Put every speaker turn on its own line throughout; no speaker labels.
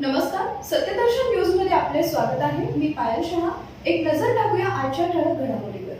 नमस्कार सत्यदर्शन न्यूजमध्ये आपले स्वागत आहे. मी पायल शहा. एक नजर टाकूया आजच्या ठळक घडामोडीवर.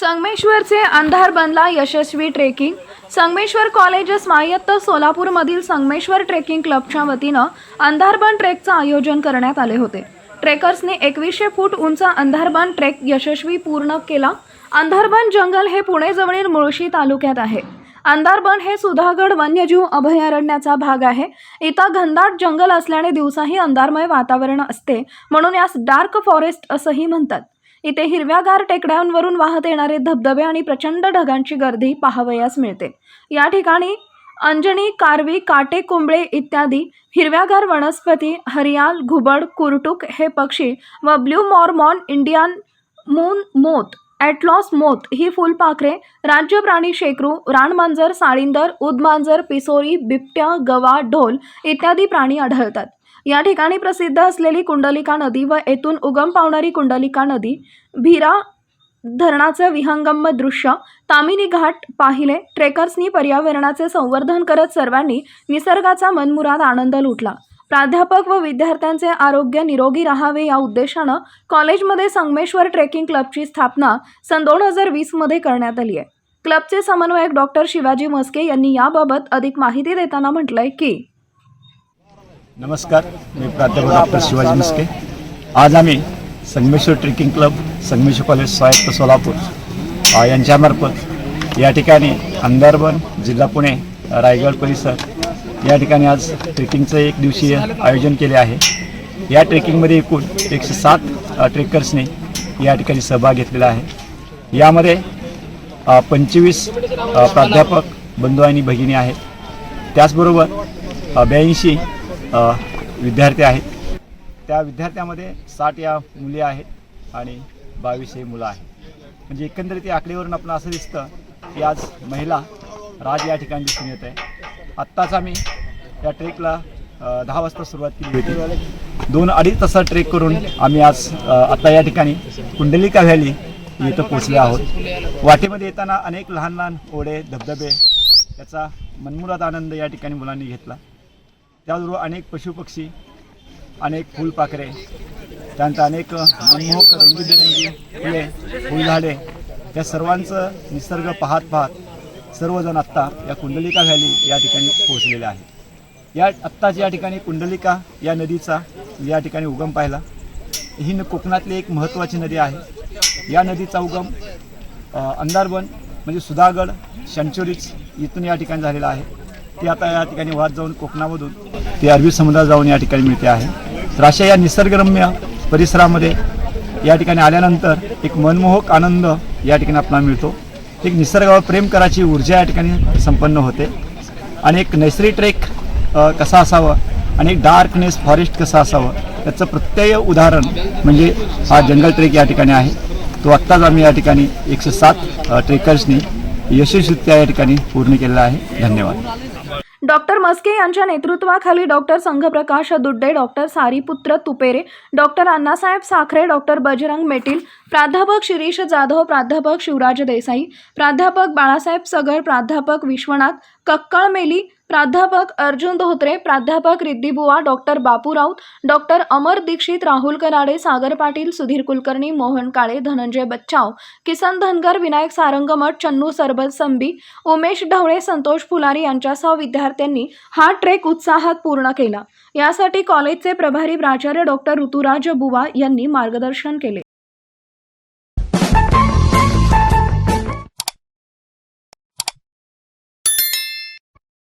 संगमेश्वरचे अंधार बनला यशस्वी ट्रेकिंग संगमेश्वर कॉलेज स्वायत्त सोलापूरमधील संगमेश्वर ट्रेकिंग क्लबच्या वतीनं अंधारबन ट्रेकचं आयोजन करण्यात आले होते. ट्रेकर्सने एकवीसशे फूट उंच अंधारबन ट्रेक यशस्वी पूर्ण केला. अंधारबन जंगल हे पुणेजवळील मुळशी तालुक्यात आहे. अंधारबन हे सुधागड वन्यजीव अभयारण्याचा भाग आहे. इथं घनदाट जंगल असल्याने दिवसाही अंधारमय वातावरण असते. म्हणून यास डार्क फॉरेस्ट असंही म्हणतात. इथे हिरव्यागार टेकड्यांवरून वाहत येणारे धबधबे आणि प्रचंड ढगांची गर्दी पाहावयास मिळते. या ठिकाणी अंजनी कारवी काटे कुंबळे इत्यादी हिरव्यागार वनस्पती हरियाल घुबड कुरटुक हे पक्षी व ब्ल्यू मॉर्मॉन इंडियन मून मोत ॲटलॉस मोत ही फुलपाखरे राज्य प्राणी शेकरू रानमांजर साळींदर उदमांजर पिसोरी बिबट्या गवा ढोल इत्यादी प्राणी आढळतात. या ठिकाणी प्रसिद्ध असलेली कुंडलिका नदी व येथून उगम पावणारी कुंडलिका नदी भिरा धरणाचं विहंगम दृश्य तामिनी घाट पाहिले ट्रेकर्सनी पर्यावरणाचे संवर्धन करत सर्वांनी निसर्गाचा मनमुराद आनंद लुटला. प्राध्यापक व विद्यार्थ्यांचे आरोग्य निरोगी राहावे या उद्देशानं कॉलेजमध्ये संगमेश्वर ट्रेकिंग क्लबची स्थापना सन दोन हजार वीसमध्ये करण्यात आली आहे. क्लबचे समन्वयक डॉक्टर शिवाजी मस्के यांनी याबाबत अधिक माहिती देताना म्हटलंय की
नमस्कार मी प्राध्यापक डॉक्टर शिवाजी मस्के आज आम्ही Sangameshwar trekking club Sangameshwar college स्वायत्त सोलापूर यांच्यामार्फत या ठिकाणी अंधारबन जिल्हा पुणे रायगड परिसर या ठिकाणी आज ट्रेकिंगचं एक दिवसीय आयोजन केले आहे. या ट्रेकिंगमध्ये एकूण एकशे सात ट्रेकर्सने या ठिकाणी सहभाग घेतलेला आहे. यामध्ये पंचवीस प्राध्यापक बंधू आणि भगिनी आहेत. त्याचबरोबर ब्याऐंशी विद्यार्थी आहेत. त्या विद्यार्थ्यामध्ये साठ या मुली आहेत आणि बावीस हे मुलं आहेत. म्हणजे एकंदरीत या आकडेवरून आपण असं दिसतं की आज महिला राज या ठिकाणी दिसून येत आहे. आत्ताच आम्ही या ट्रेकला दहा वाजता सुरुवात केली. होती दोन अडीच तासात ट्रेक करून आम्ही आज आत्ता या ठिकाणी कुंडलिका व्हॅली इथं पोचले आहोत. वाटेमध्ये येताना अनेक लहान लहान ओढे धबधबे याचा मनमुराद आनंद या ठिकाणी मुलांनी घेतला. त्याचबरोबर अनेक पशुपक्षी अनेक फुलपाखरे त्यानंतर अनेक मनमोहक रंगीबेरंगी फुले फुलझाडे या सर्वांचं निसर्ग पाहत पाहत सर्वजण आत्ता या कुंडलिका व्हॅली या ठिकाणी पोहोचलेले आहे या आत्ताच या ठिकाणी कुंडलिका या नदीचा या ठिकाणी उगम पाहिला. ही न कोकणातली एक महत्त्वाची नदी आहे. या नदीचा उगम अ, अंधारबन म्हणजे सुधागड शंचोरीच इथून या ठिकाणी झालेला आहे. ती आता या ठिकाणी वाहत जाऊन कोकणामधून ती अरबी समुद्रात जाऊन या ठिकाणी मिळते आहे. तर अशा या निसर्गरम्य परिसरामध्ये या ठिकाणी आल्यानंतर एक मनमोहक आनंद या ठिकाणी आपल्याला मिळतो. एक निसर्गावर प्रेम करायची ऊर्जा या ठिकाणी संपन्न होते. आणि एक नैसर्गिक ट्रेक कसा असावा आणि एक डार्कनेस फॉरेस्ट कसं असावं त्याचं प्रत्यय उदाहरण म्हणजे हा जंगल ट्रेक या ठिकाणी आहे. तो आत्ताच आम्ही या ठिकाणी एकशे सात ट्रेकर्सनी यशस्वीरित्या या ठिकाणी पूर्ण केलेला आहे. धन्यवाद.
डॉक्टर मस्के यांच्या नेतृत्वाखाली doctor Sanghprakash Dudde doctor Sariputra Tupere doctor Annasaheb Sakhare doctor Bajrang Metil प्राध्यापक शिरीष जाधव प्राध्यापक शिवराज देसाई प्राध्यापक बाळासाहेब सगर प्राध्यापक विश्वनाथ कक्कळ मेली प्राध्यापक अर्जुन धोत्रे प्राध्यापक रिद्धिबुवा डॉक्टर बापू राऊत डॉक्टर अमर दीक्षित राहुल कराडे सागर पाटील सुधीर कुलकर्णी मोहन काळे धनंजय बच्चाव किसन धनगर विनायक सारंगमठ चन्नू सरबत संबी उमेश ढवळे संतोष फुलारी यांच्यासह विद्यार्थ्यांनी हा ट्रेक उत्साहात पूर्ण केला. यासाठी कॉलेजचे प्रभारी प्राचार्य डॉक्टर ऋतुराज बुवा यांनी मार्गदर्शन केले.